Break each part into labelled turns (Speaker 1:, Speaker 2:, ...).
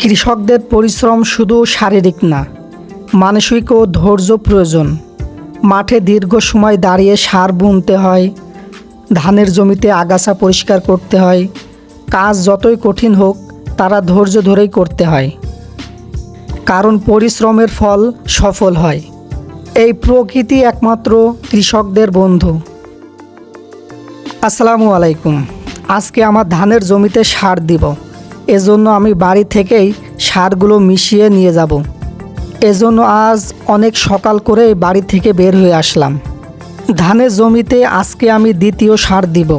Speaker 1: কৃষকদের পরিশ্রম শুধু শারীরিক না, মানসিক ও ধৈর্য প্রয়োজন। মাঠে দীর্ঘ সময় দাঁড়িয়ে সার বুনতে হয়, ধানের জমিতে আগাছা পরিষ্কার করতে হয়, কাজ যতই কঠিন হোক, তারা ধৈর্য ধরেই করতে হয়। কারণ পরিশ্রমের ফল সফল হয়। এই প্রকৃতি একমাত্র কৃষকদের বন্ধু। আসসালামু আলাইকুম। আজকে আমার ধানের জমিতে সার দিব। এজন্য আমি বাড়ি থেকেই সারগুলো মিশিয়ে নিয়ে যাব। এজন্য আজ অনেক সকাল করে বাড়ি থেকে বের হয়ে আসলাম। ধানের জমিতে আজকে আমি দ্বিতীয় সার দিব।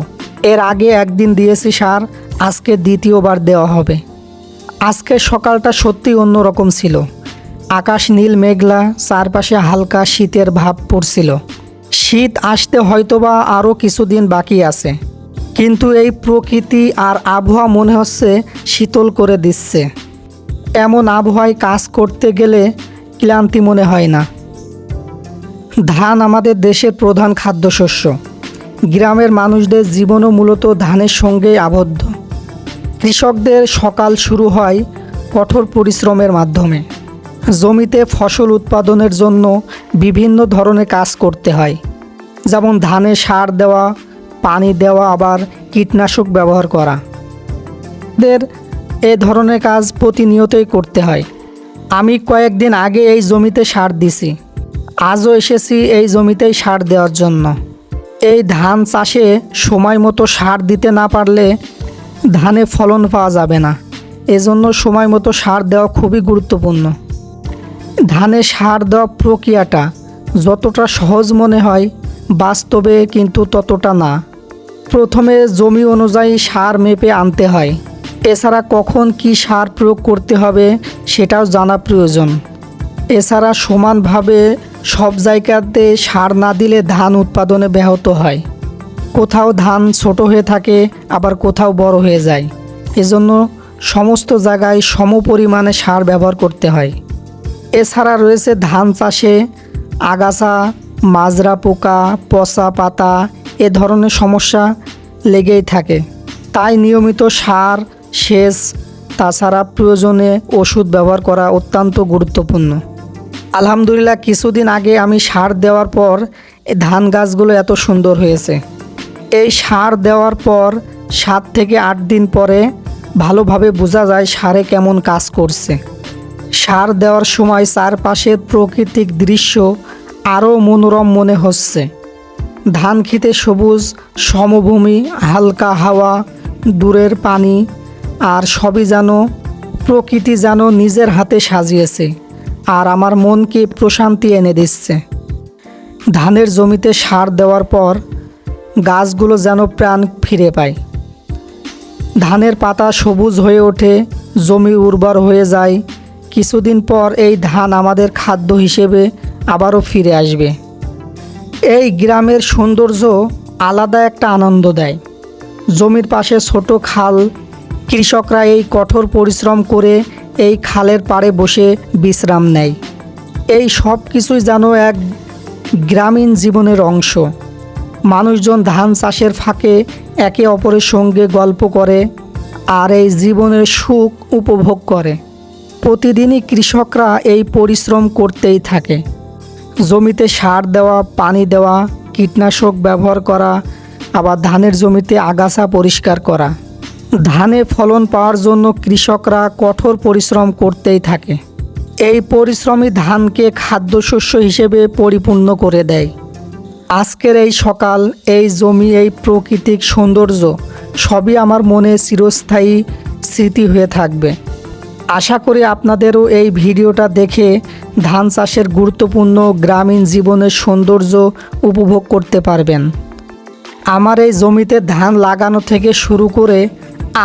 Speaker 1: এর আগে একদিন দিয়েছি সার, আজকে দ্বিতীয়বার দেওয়া হবে। আজকে সকালটা সত্যি অন্যরকম ছিল। আকাশ নীল মেঘলা, চারপাশে হালকা শীতের ভাব পড়ছিল। শীত আসতে হয়তোবা আরও কিছুদিন বাকি আছে। কিন্তু এই প্রকৃতি আর আবহাওয়া মনে হচ্ছে শীতল করে দিচ্ছে। এমন আবহাওয়ায় কাজ করতে গেলে ক্লান্তি মনে হয় না। ধান আমাদের দেশের প্রধান খাদ্যশস্য। গ্রামের মানুষদের জীবনও মূলত ধানের সঙ্গেই আবদ্ধ। কৃষকদের সকাল শুরু হয় কঠোর পরিশ্রমের মাধ্যমে। জমিতে ফসল উৎপাদনের জন্য বিভিন্ন ধরনের কাজ করতে হয়। যেমন ধানে সার দেওয়া পানি দেওয়া আবার কীটনাশক ব্যবহার করা। দের এ ধরনের কাজ প্রতিনিয়তই করতে হয়। আমি কয়েকদিন আগে এই জমিতে সার দিছি। আজও এসেছি এই জমিতেই সার দেওয়ার জন্য। এই ধান চাষে সময় মতো সার দিতে না পারলে ধানে ফলন পাওয়া যাবে না। এজন্য সময় মতো সার দেওয়া খুবই গুরুত্বপূর্ণ। ধানে সার দেওয়া প্রক্রিয়াটা যতটা সহজ মনে হয়, বাস্তবে কিন্তু ততটা না। প্রথমে জমি অনুযায়ী সার মেপে আনতে হয়। এছাড়া কখন কি সার প্রয়োগ করতে হবে সেটাও জানা প্রয়োজন। এছাড়া সমানভাবে সব জায়গাতে সার না দিলে ধান উৎপাদনে ব্যাহত হয়। কোথাও ধান ছোট হয়ে থাকে, আবার কোথাও বড় হয়ে যায়। এজন্য সমস্ত জায়গায় সম পরিমাণে সার ব্যবহার করতে হয়। এছাড়া রয়েছে ধান চাষে আগাছা, মাজরা পোকা, পচা পাতা এ ধরনের সমস্যা লেগেই থাকে। তাই নিয়মিত সার, সেচ, তাছাড়া প্রয়োজনে ওষুধ ব্যবহার করা অত্যন্ত গুরুত্বপূর্ণ। আলহামদুলিল্লাহ, কিছুদিন আগে আমি সার দেওয়ার পর ধান গাছগুলো এত সুন্দর হয়েছে। এই সার দেওয়ার পর সাত থেকে আট দিন পরে ভালোভাবে বোঝা যায় সারে কেমন কাজ করছে। সার দেওয়ার সময় চারপাশের প্রাকৃতিক দৃশ্য আরও মনোরম মনে হচ্ছে। ধান খেতে সবুজ, সমভূমি, হালকা হাওয়া, দূরের পানি, আর সবই যেন, প্রকৃতি যেন নিজের হাতে সাজিয়েছে, আর আমার মনকে প্রশান্তি এনে দিচ্ছে। ধানের জমিতে সার দেওয়ার পর গাছগুলো যেন প্রাণ ফিরে পায়। ধানের পাতা সবুজ হয়ে ওঠে, জমি উর্বর হয়ে যায়। কিছুদিন পর এই ধান আমাদের খাদ্য হিসেবে আবারও ফিরে আসবে। এই গ্রামের সৌন্দর্য আলাদা একটা আনন্দ দেয়। জমির পাশে ছোট খাল, কৃষকরা এই কঠোর পরিশ্রম করে এই খালের পাড়ে বসে বিশ্রাম নেয়। এই সব কিছুই যেন এক গ্রামীণ জীবনের অংশ। মানুষজন ধান চাষের ফাঁকে একে অপরের সঙ্গে গল্প করে আর এই জীবনের সুখ উপভোগ করে। প্রতিদিনই কৃষকরা এই পরিশ্রম করতেই থাকে। জমিতে সার দেওয়া, পানি দেওয়া, কীটনাশক ব্যবহার করা, আবার ধানের জমিতে আগাছা পরিষ্কার করা। ধানে ফলন পাওয়ার জন্য কৃষকরা কঠোর পরিশ্রম করতেই থাকে। এই পরিশ্রমই ধানকে খাদ্যশস্য হিসেবে পরিপূর্ণ করে দেয়। আজকের এই সকাল, এই জমি, এই প্রাকৃতিক সৌন্দর্য সবই আমার মনে চিরস্থায়ী স্মৃতি হয়ে থাকবে। আশা করি আপনাদেরও এই ভিডিওটা দেখে ধান চাষের গুরুত্বপূর্ণ গ্রামীণ জীবনের সৌন্দর্য উপভোগ করতে পারবেন। আমার এই জমিতে ধান লাগানো থেকে শুরু করে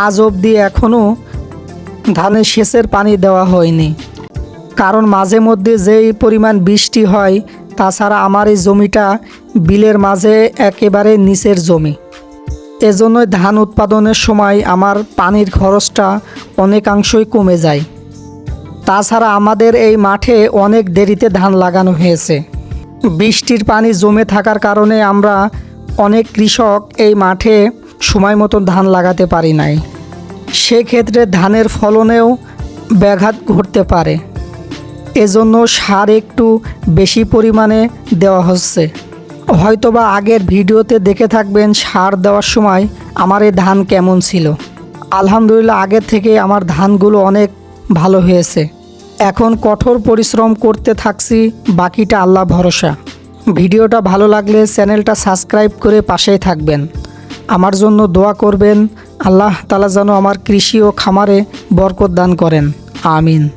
Speaker 1: আজ অবধি এখনও ধানের সেচের পানি দেওয়া হয়নি। কারণ মাঝে মধ্যে যেই পরিমাণ বৃষ্টি হয়, তাছাড়া আমার এই জমিটা বিলের মাঝে একেবারে নিচের জমি। এজন্যই ধান উৎপাদনের সময় আমার পানির খরচটা অনেকাংশই কমে যায়। তাছাড়া আমাদের এই মাঠে অনেক দেরিতে ধান লাগানো হয়েছে। বৃষ্টির পানি জমে থাকার কারণে আমরা অনেক কৃষক এই মাঠে সময় মতো ধান লাগাতে পারি নাই। সেক্ষেত্রে ধানের ফলনেও ব্যাঘাত ঘটতে পারে। এজন্য সার একটু বেশি পরিমাণে দেওয়া হচ্ছে। হয়তোবা আগের ভিডিওতে দেখে থাকবেন সার দেওয়ার সময় আমার এই ধান কেমন ছিল। আলহামদুলিল্লাহ আগের থেকে আমার ধানগুলো অনেক ভালো হয়েছে। এখন কঠোর পরিশ্রম করতে থাকছি, বাকিটা আল্লাহ ভরসা। ভিডিওটা ভালো লাগলে চ্যানেলটা সাবস্ক্রাইব করে পাশেই থাকবেন। আমার জন্য দোয়া করবেন, আল্লাহ তালা যেন আমার কৃষি ও খামারে বরকত দান করেন। আমিন।